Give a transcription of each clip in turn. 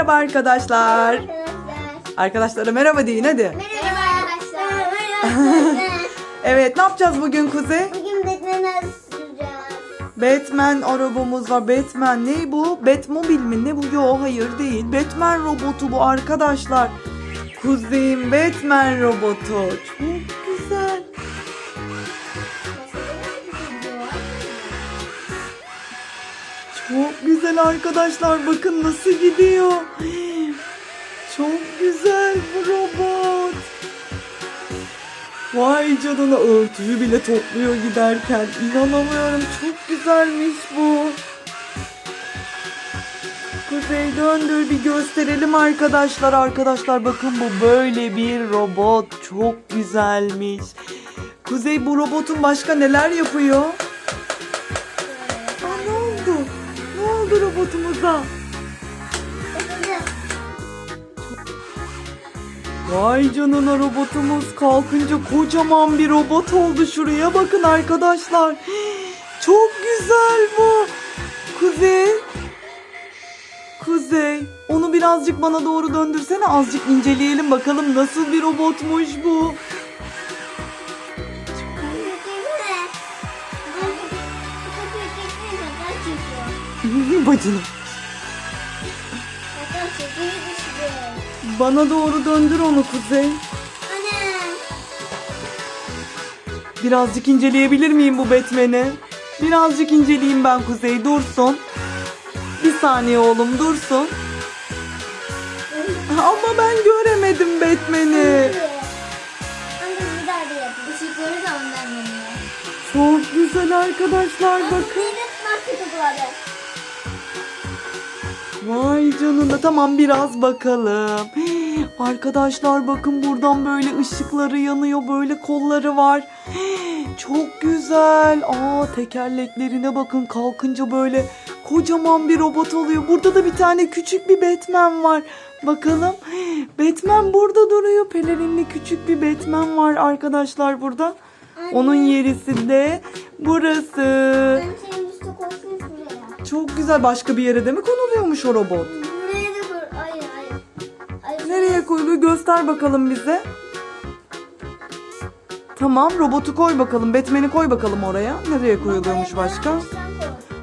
Merhaba arkadaşlar. Arkadaşlar. Arkadaşlara merhaba deyin hadi. Merhaba arkadaşlar. Evet ne yapacağız bugün Kuzey? Bugün süreceğiz. Batman arabamız var. Batman ne bu? Batmobil mi? Ne bu? Yo hayır değil. Batman robotu bu arkadaşlar. Kuzey'in Batman robotu. Çok Çok güzel arkadaşlar. Bakın nasıl gidiyor. Çok güzel bu robot. Vay canına örtüyü bile topluyor giderken. İnanamıyorum. Çok güzelmiş bu. Kuzey döndür bir gösterelim arkadaşlar. Arkadaşlar bakın bu böyle bir robot. Çok güzelmiş. Kuzey bu robotun başka neler yapıyor? Robotumuza? Vay canına robotumuz kalkınca kocaman bir robot oldu şuraya bakın arkadaşlar. Çok güzel bu. Kuzey. Kuzey. Onu birazcık bana doğru döndürsene azıcık inceleyelim bakalım nasıl bir robotmuş bu. Bacını. Bana doğru döndür onu Kuzey. Birazcık inceleyebilir miyim bu Batman'i? Birazcık inceleyeyim ben Kuzey. Dursun. Bir saniye oğlum dursun. Ama ben göremedim Batman'i. Çok güzel arkadaşlar bakın. Vay canına tamam biraz bakalım. Arkadaşlar bakın buradan böyle ışıkları yanıyor böyle kolları var. Çok güzel. Aa tekerleklerine bakın kalkınca böyle kocaman bir robot oluyor. Burada da bir tane küçük bir Batman var. Bakalım. Batman burada duruyor. Pelerinli küçük bir Batman var arkadaşlar burada. Onun yerisinde burası. Çok güzel. Başka bir yere de mi konuluyormuş o robot? Koyuluyor? Göster bakalım bize. Tamam robotu koy bakalım. Batman'i koy bakalım oraya. Nereye koyuluyormuş başka?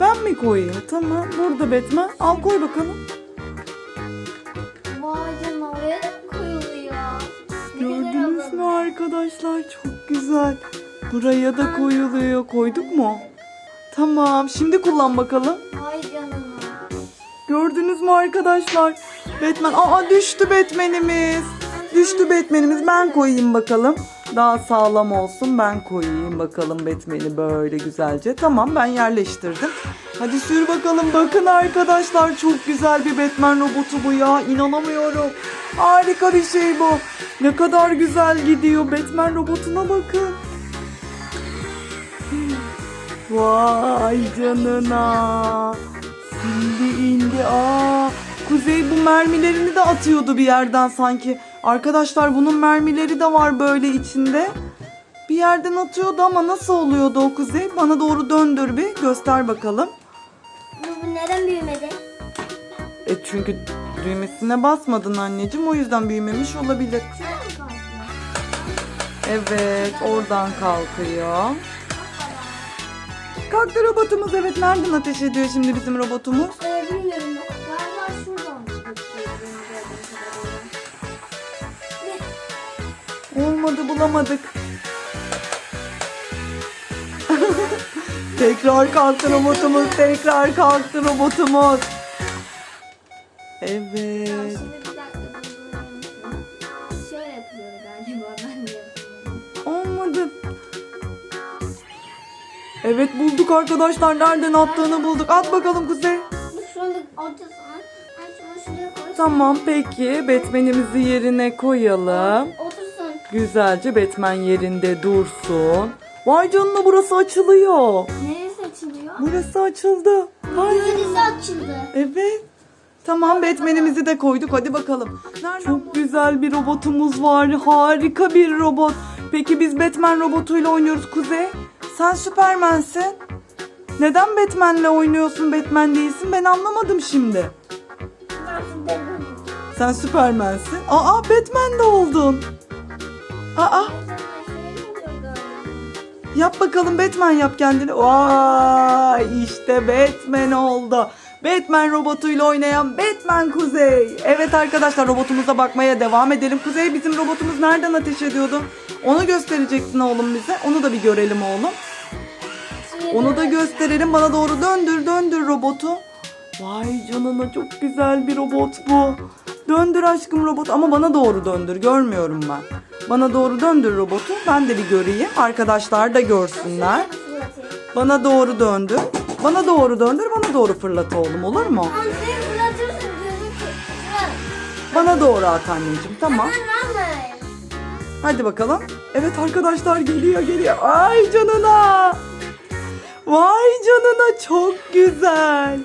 Ben mi koyayım? Tamam. Burada Batman. Al koy bakalım. Vay oraya da koyuluyor? Gördünüz mü arkadaşlar? Çok güzel. Buraya da koyuluyor. Koyduk mu? Tamam. Şimdi kullan bakalım. Vay canına. Gördünüz mü arkadaşlar? Batman. Aa düştü Batman'imiz. Düştü Batman'imiz. Ben koyayım bakalım. Daha sağlam olsun. Ben koyayım bakalım Batman'i böyle güzelce. Tamam ben yerleştirdim. Hadi sür bakalım. Bakın arkadaşlar çok güzel bir Batman robotu bu ya. İnanamıyorum. Harika bir şey bu. Ne kadar güzel gidiyor. Batman robotuna bakın. Vay canına. Şimdi indi. Aa, Kuzey bu mermilerini de atıyordu bir yerden sanki. Arkadaşlar bunun mermileri de var böyle içinde. Bir yerden atıyordu ama nasıl oluyordu o Kuzey? Bana doğru döndür bir göster bakalım. Bu, neden büyümedi? E çünkü düğmesine basmadın anneciğim o yüzden büyümemiş olabilir. Evet oradan kalkıyor. Kalktı robotumuz evet nereden ateş ediyor şimdi bizim robotumuz? Ee, bilmiyorum. Olmadı bulamadık. tekrar kalktı robotumuz, tekrar kalktı robotumuz. Evet. Olmadı. Evet bulduk arkadaşlar. Nereden attığını bulduk. At bakalım Kuzey. Tamam peki. Batman'imizi yerine koyalım. Güzelce Batman yerinde dursun. Vay canına burası açılıyor. Neresi açılıyor? Burası açıldı. Vay Neresi açıldı? Evet. Tamam Batman'imizi de koyduk. Hadi bakalım. Çok güzel bir robotumuz var. Harika bir robot. Peki biz Batman robotuyla oynuyoruz Kuzey. Sen Süpermen'sin. Neden Batman'le oynuyorsun Batman değilsin? Ben anlamadım şimdi. Dedim Sen Süpermensin. Aa Batman de oldun. Aa yap bakalım Batman yap kendini. Vay işte Batman oldu. Batman robotuyla oynayan Batman Kuzey. Evet arkadaşlar robotumuza bakmaya devam edelim. Kuzey bizim robotumuz nereden ateş ediyordu? Onu göstereceksin oğlum bize. Onu da bir görelim oğlum. Onu da gösterelim. Bana doğru döndür döndür robotu. Vay canına çok güzel bir robot bu. Döndür aşkım robot ama bana doğru döndür. Görmüyorum ben. Bana doğru döndür robotu. Ben de bir göreyim. Arkadaşlar da görsünler. Bana doğru döndür. Bana doğru döndür. Bana doğru fırlat oğlum olur mu? Bana doğru at anneciğim. Tamam. Hadi bakalım. Evet arkadaşlar geliyor geliyor. Ay canına. Vay canına çok güzel.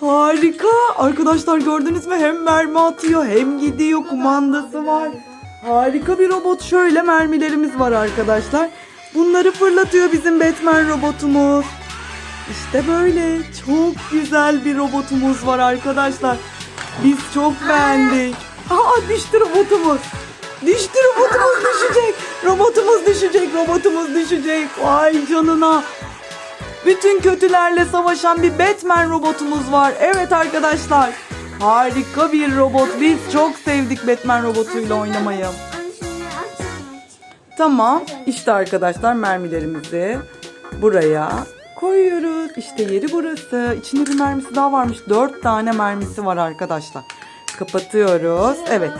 Harika. Arkadaşlar gördünüz mü? Hem mermi atıyor hem gidiyor. Kumandası var. Harika bir robot. Şöyle mermilerimiz var arkadaşlar. Bunları fırlatıyor bizim Batman robotumuz. İşte böyle çok güzel bir robotumuz var arkadaşlar. Biz çok beğendik. Aa düştü robotumuz. Düştü robotumuz düşecek. Robotumuz düşecek. Robotumuz düşecek. Vay canına. Bütün kötülerle savaşan bir Batman robotumuz var. Evet arkadaşlar. Harika bir robot. Biz çok sevdik Batman robotuyla oynamayı. Tamam. İşte arkadaşlar mermilerimizi buraya koyuyoruz. İşte yeri burası. İçinde bir mermisi daha varmış. Dört tane mermisi var arkadaşlar. Kapatıyoruz. Evet.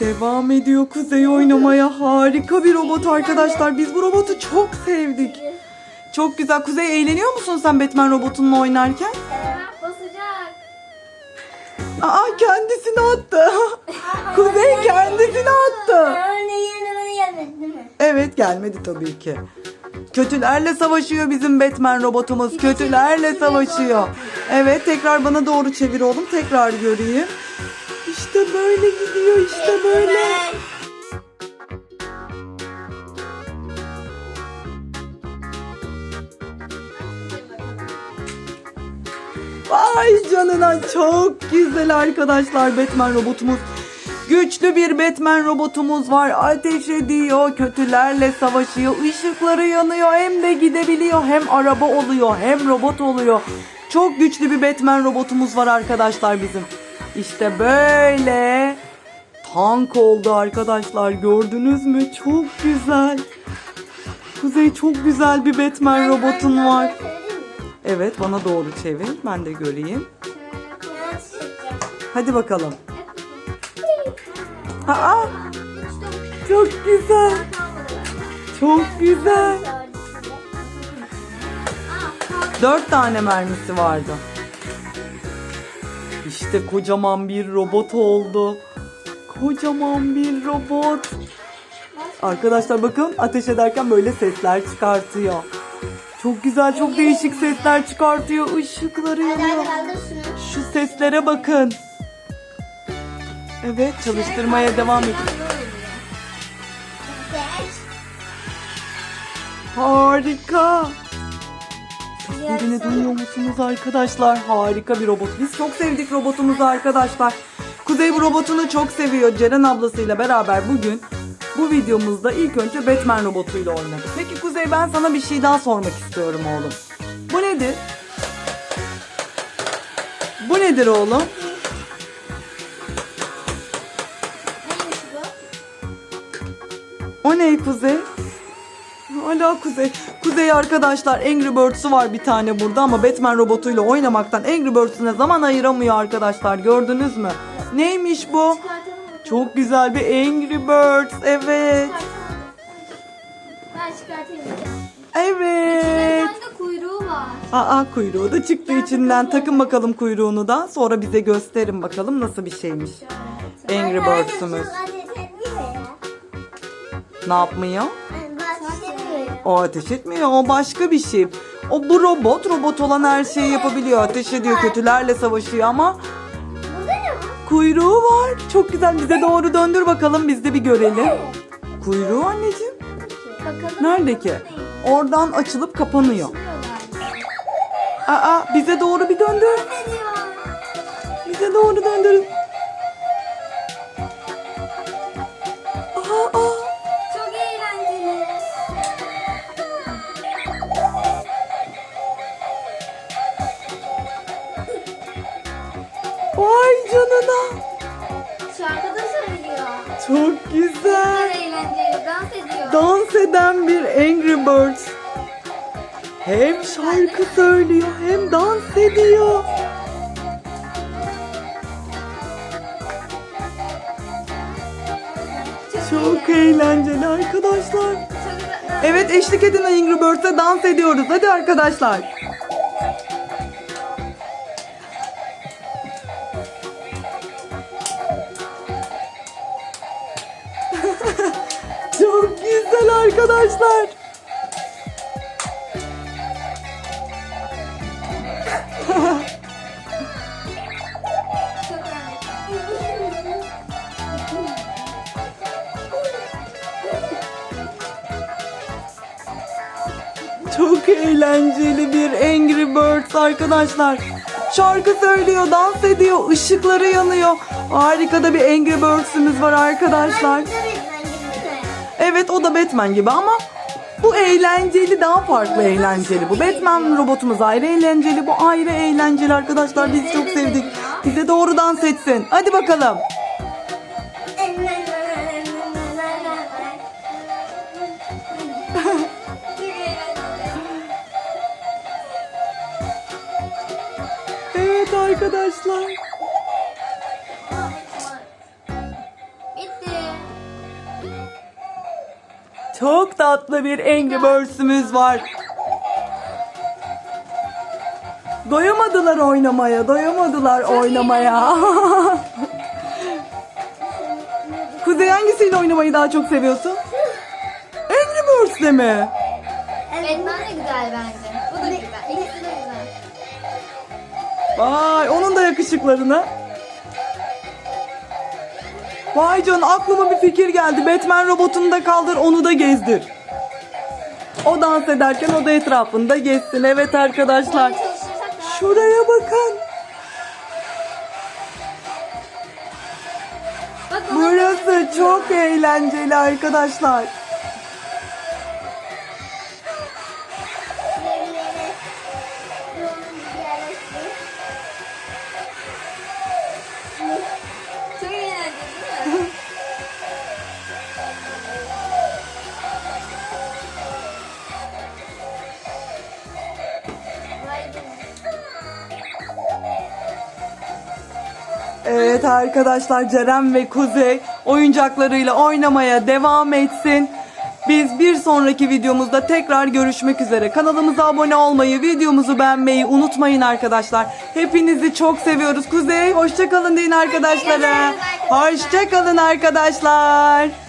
Devam ediyor Kuzey oynamaya. Harika bir robot arkadaşlar. Biz bu robotu çok sevdik. Çok güzel. Kuzey eğleniyor musun sen Batman robotunla oynarken? Evet basacak. Aa kendisini attı. Kuzey kendisini attı. Anne yine bana gelmedi değil mi? Evet gelmedi tabii ki. Kötülerle savaşıyor bizim Batman robotumuz. Kötülerle savaşıyor. Evet tekrar bana doğru çevir oğlum. Tekrar göreyim. İşte böyle gidiyor işte böyle. Vay canına çok güzel arkadaşlar Batman robotumuz. Güçlü bir Batman robotumuz var. Ateş ediyor, kötülerle savaşıyor, ışıkları yanıyor, hem de gidebiliyor, hem araba oluyor, hem robot oluyor. Çok güçlü bir Batman robotumuz var arkadaşlar bizim. İşte böyle tank oldu arkadaşlar. Gördünüz mü? Çok güzel. Kuzey çok güzel bir Batman robotun var. Evet bana doğru çevir. Ben de göreyim. Hadi bakalım. Aa, çok güzel. Çok güzel. Dört tane mermisi vardı. İşte kocaman bir robot oldu. Kocaman bir robot. Arkadaşlar bakın ateş ederken böyle sesler çıkartıyor. Çok güzel, çok değişik sesler çıkartıyor. Işıkları yanıyor. Şu seslere bakın. Evet, çalıştırmaya devam edin. Harika. Seslerini duyuyor musunuz arkadaşlar? Harika bir robot. Biz çok sevdik robotumuzu arkadaşlar. Kuzey bu robotunu çok seviyor. Ceren ablasıyla beraber bugün bu videomuzda ilk önce Batman robotuyla oynadık. Peki Kuzey ben sana bir şey daha sormak istiyorum oğlum. Bu nedir? Bu nedir oğlum? O ne Kuzey? Hala Kuzey. Kuzey arkadaşlar Angry Birds'ü var bir tane burada ama Batman robotuyla oynamaktan Angry Birds'üne zaman ayıramıyor arkadaşlar. Gördünüz mü? Neymiş bu? Çok güzel bir Angry Birds. Evet. Ben çıkartayım. Evet. Bende kuyruğu var. Aa kuyruğu da çıktı içinden. Takın bakalım kuyruğunu da. Sonra bize gösterin bakalım nasıl bir şeymiş. Angry Birds'ümüz. Ne yapmıyor? O ateş etmiyor. O başka bir şey. O bu robot. Robot olan her şeyi yapabiliyor. Ateş ediyor. Kötülerle savaşıyor ama? Kuyruğu var. Çok güzel. Bize doğru döndür bakalım. Biz de bir görelim. Kuyruğu anneciğim. Bakalım. Nerede ki? Oradan açılıp kapanıyor. Aa bize doğru bir döndür. Bize doğru döndürün. Birds. Hem şarkı söylüyor hem dans ediyor. Çok eğlenceli arkadaşlar. Evet eşlik edin Angry Birds'e dans ediyoruz. Hadi arkadaşlar. Çok güzel arkadaşlar. Arkadaşlar. Şarkı söylüyor, dans ediyor, ışıkları yanıyor. Harika da bir Angry Birds'ümüz var arkadaşlar. Evet o da Batman gibi ama bu eğlenceli daha farklı eğlenceli. Bu Batman robotumuz ayrı eğlenceli, bu ayrı eğlenceli arkadaşlar. Biz çok sevdik. Bize doğru dans etsin. Hadi bakalım. Arkadaşlar. Bitti. Çok tatlı bir Angry Birds'ümüz var. Doyamadılar oynamaya, doyamadılar oynamaya. Kuzey hangisiyle oynamayı daha çok seviyorsun? Angry Birds'le mi? Batman de güzel bence. Vay onun da yakışıklarını. Vay can aklıma bir fikir geldi. Batman robotunu da kaldır onu da gezdir. O dans ederken o da etrafında gezsin. Evet arkadaşlar. Şuraya bakın. Burası çok eğlenceli arkadaşlar. Evet arkadaşlar Ceren ve Kuzey oyuncaklarıyla oynamaya devam etsin. Biz bir sonraki videomuzda tekrar görüşmek üzere. Kanalımıza abone olmayı, videomuzu beğenmeyi unutmayın arkadaşlar. Hepinizi çok seviyoruz. Kuzey hoşçakalın deyin arkadaşlara. Hoşça kalın arkadaşlar. Hoşçakalın arkadaşlar.